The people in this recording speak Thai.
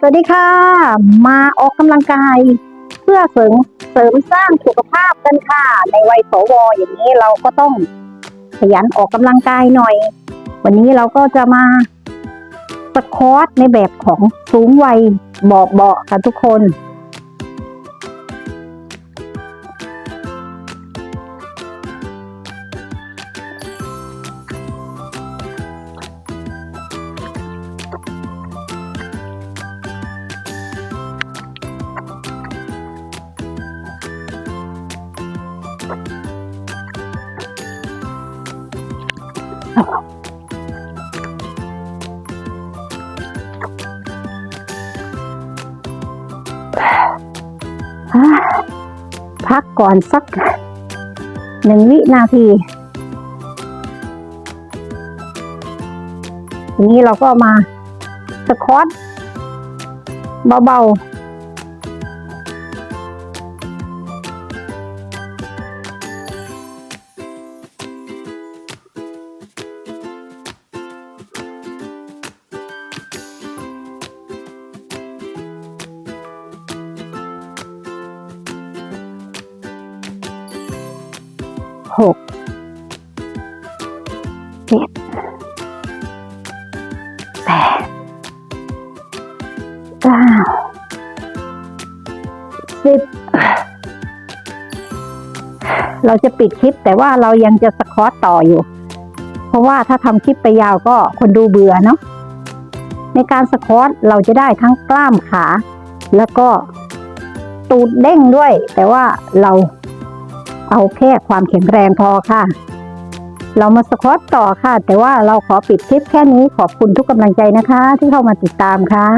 สวัสดีค่ะ มาออกกำลังกาย เพื่อเสริมเสริมสร้างสุขภาพกันค่ะ ในวัยสวอย่างนี้เราก็ต้องขยันออกกำลังกายหน่อย วันนี้เราก็จะมาสคอตในแบบของสูงวัยเบาๆกันทุกคน พักก่อนสักหนึ่งวินาที ทีนี้เราก็มาสคอตเบาๆ หกเจ็ดแปดเก้าสิบเราจะปิดคลิปแต่ว่าเรายังจะสควอตต่ออยู่ เพราะว่าถ้าทำคลิปไปยาวก็คนดูเบื่อเนาะในการสควอตเราจะได้ทั้งกล้ามขา แล้วก็ตูดเด้งด้วย แต่ว่าเรา เอาแค่ความแข็งแรงพอค่ะ เรามาสควอตต่อค่ะ แต่ว่าเราขอปิดคลิปแค่นี้ขอบคุณทุกกำลังใจนะคะ ที่เข้ามาติดตามค่ะ